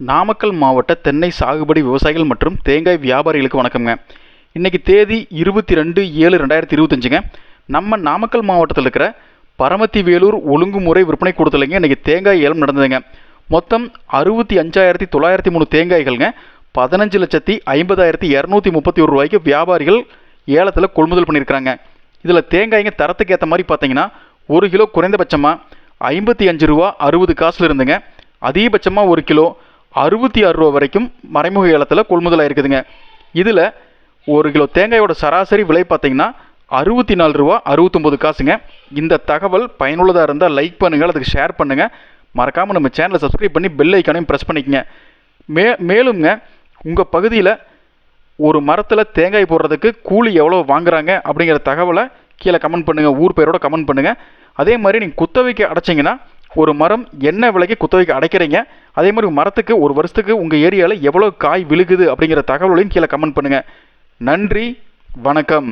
நாமக்கல் மாவட்ட தென்னை சாகுபடி விவசாயிகள் மற்றும் தேங்காய் வியாபாரிகளுக்கு வணக்கம்ங்க. இன்றைக்கி தேதி இருபத்தி ரெண்டு ஏழு ரெண்டாயிரத்தி இருபத்தஞ்சுங்க. நம்ம நாமக்கல் மாவட்டத்தில் இருக்கிற பரமத்தி வேலூர் ஒழுங்குமுறை விற்பனை கொடுத்தலைங்க இன்றைக்கி தேங்காய் ஏலம் நடந்ததுங்க. மொத்தம் அறுபத்தி அஞ்சாயிரத்தி தொள்ளாயிரத்தி மூணு தேங்காய்கள்ங்க. பதினஞ்சு லட்சத்தி ஐம்பதாயிரத்தி இரநூத்தி முப்பத்தி ஒரு ரூபாய்க்கு வியாபாரிகள் ஏலத்தில் கொள்முதல் பண்ணியிருக்கிறாங்க. இதில் தேங்காய்ங்க தரத்துக்கு ஏற்ற மாதிரி பார்த்தீங்கன்னா ஒரு கிலோ குறைந்தபட்சமாக ஐம்பத்தி அஞ்சு ரூபா அறுபது காசுல இருந்துங்க. அதிகபட்சமாக ஒரு கிலோ அறுபத்தி ஆறு ரூபா வரைக்கும் மறைமுக ஏலத்தில் கொள்முதலாக இருக்குதுங்க இதில் ஒரு கிலோ தேங்காயோட சராசரி விலை பார்த்தீங்கன்னா அறுபத்தி நாலு ரூபா அறுபத்தொம்போது காசுங்க. இந்த தகவல் பயனுள்ளதாக இருந்தால் லைக் பண்ணுங்கள் அதுக்கு ஷேர் பண்ணுங்கள் மறக்காமல் நம்ம சேனலை சப்ஸ்கிரைப் பண்ணி பெல் ஐக்கானையும் ப்ரெஸ் பண்ணிக்கங்க. மே மேலும்ங்க உங்கள் பகுதியில் ஒரு மரத்தில் தேங்காய் போடுறதுக்கு கூலி எவ்வளோ வாங்குறாங்க அப்படிங்கிற தகவலை கீழே கமெண்ட் பண்ணுங்கள் ஊர் பேரோட கமெண்ட் பண்ணுங்கள் அதே மாதிரி நீங்கள் குத்தவைக்கு அடைச்சிங்கன்னா ஒரு மரம் என்ன விலைக்கு குத்தவைக்கு அடைக்கிறீங்க? அதே மாதிரி மரத்துக்கு ஒரு வருஷத்துக்கு உங்கள் ஏரியாவில் எவ்வளோ காய் விழுகுது அப்படிங்கிற தகவலையும் கீழே கமெண்ட் பண்ணுங்கள் நன்றி வணக்கம்.